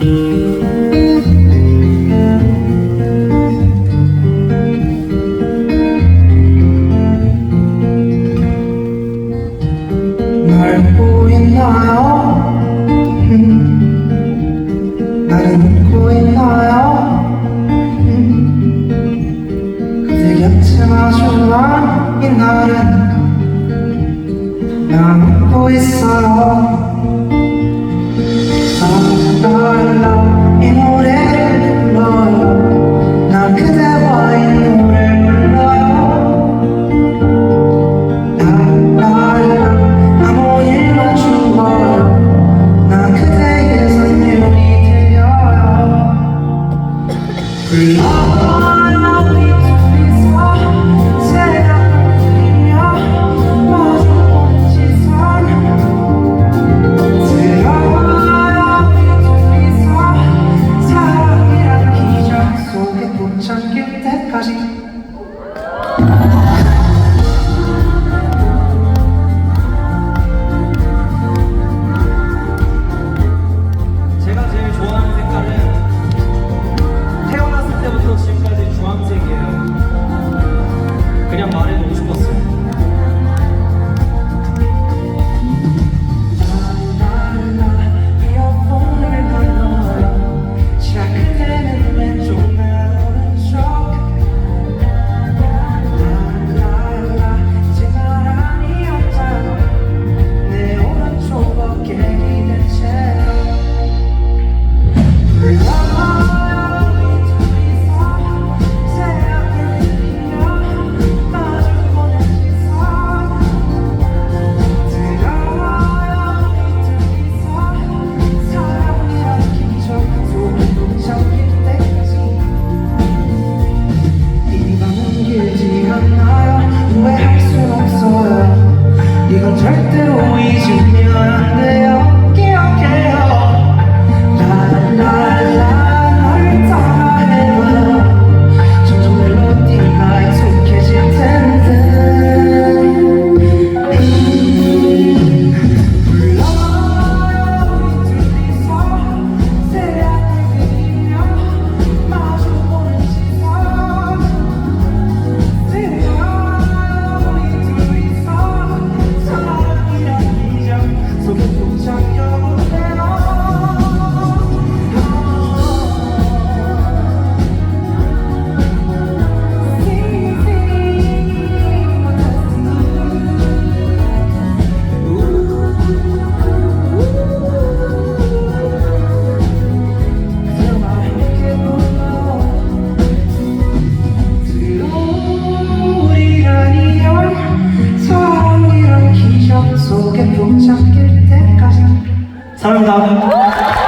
날 보이나요? 음, 나를 믿고 나요？그대 곁에 마주한 이날은 나 믿고 있어요 Sunken that cousin. 절대로 잊으면 안돼. 사랑합니다.